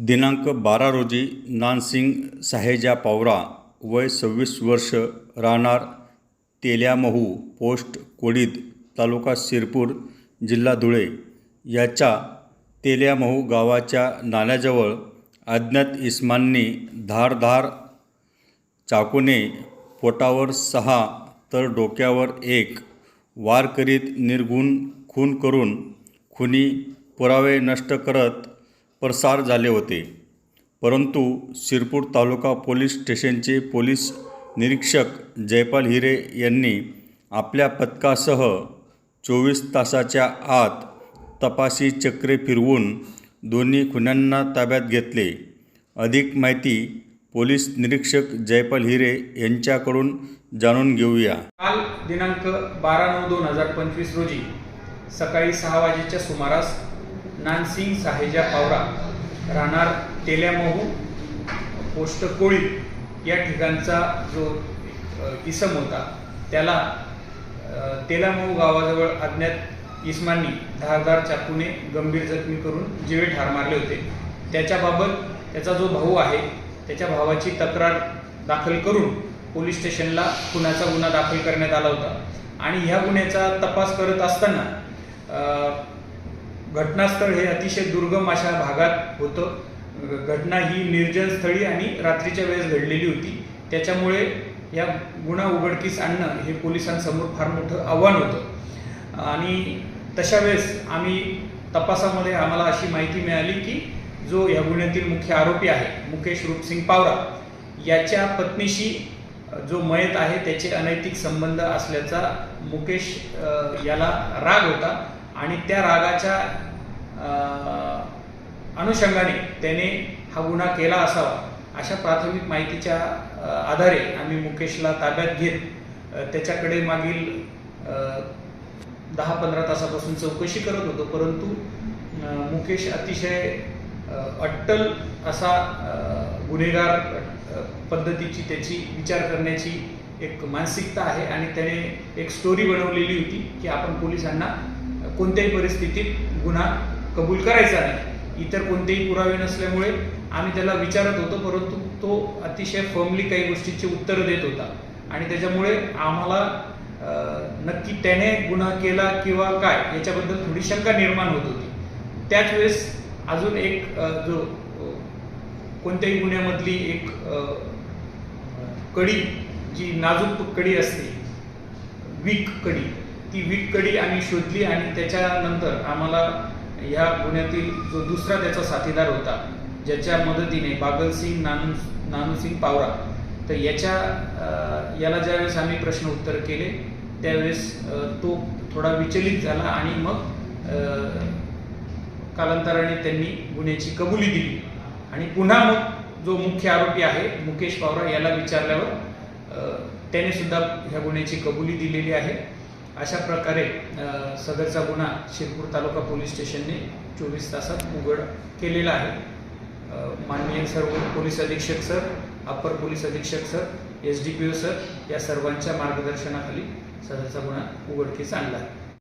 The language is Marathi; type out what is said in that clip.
दिनांक बारा रोजी नानसिंग साहेजा पावरा वय सव्वीस वर्ष राहणार तेल्यामहू पोस्ट कोडीद तालुका शिरपूर जिल्हा धुळे याच्या तेल्यामहू गावाच्या नाल्याजवळ अज्ञात इसमांनी धारधार चाकूने पोटावर सहा तर डोक्यावर एक वार करीत निर्गुण खून करून खुनी पुरावे नष्ट करत प्रसार झाले होते. परंतु शिरपूर तालुका पोलीस स्टेशनचे पोलीस निरीक्षक जयपाल हिरे यांनी आपल्या पथकासह चोवीस तासाच्या आत तपासी चक्रे फिरवून दोन्ही खुन्यांना ताब्यात घेतले. अधिक माहिती पोलीस निरीक्षक जयपाल हिरे यांच्याकडून जाणून घेऊया. काल दिनांक बारा नऊ दोन हजार पंचवीस रोजी सकाळी सहा वाजेच्या सुमारास नानसिंग साहेजा पावरा राहणार तेल्यामहू पोस्ट कोळी या ठिकाणचा जो इसम होता त्याला तेलामहू गावाजवळ अज्ञात इसमांनी धारदार चाकूने गंभीर जखमी करून जीवे ठार मारले होते. त्याच्याबाबत त्याचा जो भाऊ आहे त्याच्या भावाची तक्रार दाखल करून पोलीस स्टेशनला खुनाचा गुन्हा दाखल करण्यात आला होता. आणि ह्या गुन्ह्याचा तपास करत असताना घटनास्थळ हे अतिशय दुर्गम अशा भागात होतं. घटना ही निर्जन स्थळी आणि रात्रीच्या वेळेस घडलेली होती. त्याच्यामुळे या गुन्हा उघडकीस आणणं हे पोलिसांसमोर फार मोठं आव्हान होतं. आणि तशा वेळेस आम्ही तपासामध्ये आम्हाला अशी माहिती मिळाली की जो या गुन्ह्यातील मुख्य आरोपी आहे मुकेश रूपसिंग पावरा याच्या पत्नीशी जो मयत आहे त्याचे अनैतिक संबंध असल्याचा मुकेश याला राग होता. आणि त्या रागाच्या अनुषंगाने त्याने हा गुन्हा केला असावा अशा प्राथमिक माहितीच्या आधारे आम्ही मुकेशला ताब्यात घेत त्याच्याकडे मागील दहा पंधरा तासापासून चौकशी करत होतो. परंतु मुकेश अतिशय अट्टल असा गुन्हेगार पद्धतीची त्याची विचार करण्याची एक मानसिकता आहे आणि त्याने एक स्टोरी बनवलेली होती की आपण पोलिसांना कोणत्याही परिस्थितीत गुन्हा कबूल करायचा नाही. इतर कोणतेही पुरावे नसल्यामुळे आम्ही त्याला विचारत होतो परंतु तो अतिशय फर्मली काही गोष्टीची उत्तरं देत होता. आणि त्याच्यामुळे आम्हाला नक्की त्याने गुन्हा केला किंवा काय याच्याबद्दल थोडी शंका निर्माण होत होती. त्याच वेळेस अजून एक जो कोणत्याही गुन्ह्यामधली एक कडी जी नाजूक कडी असते वीक कडी ती वीक कडी आम्ही शोधली आणि त्याच्यानंतर आम्हाला ह्या गुन्ह्यातील जो दुसरा त्याचा साथीदार होता ज्याच्या मदतीने बागल सिंग नानू नानूसिंग पावरा तर याच्या याला ज्यावेळेस आम्ही प्रश्न उत्तर केले त्यावेळेस तो थोडा विचलित झाला आणि मग कालांतराने त्यांनी गुन्ह्याची कबुली दिली. आणि पुन्हा मग जो मुख्य आरोपी आहे मुकेश पावरा याला विचारल्यावर त्याने सुद्धा ह्या गुन्ह्याची कबुली दिलेली आहे. अशा प्रकारे सदरचा गुन्हा शिरपूर तालुका पोलीस स्टेशनने चोवीस तासात उघड केलेला आहे. माननीय सर्व पोलीस अधीक्षक सर अप्पर पोलीस अधीक्षक sir S D P O sir या सर्वांच्या मार्गदर्शनाखाली सदरचा गुन्हा उघडकीस आणला आहे.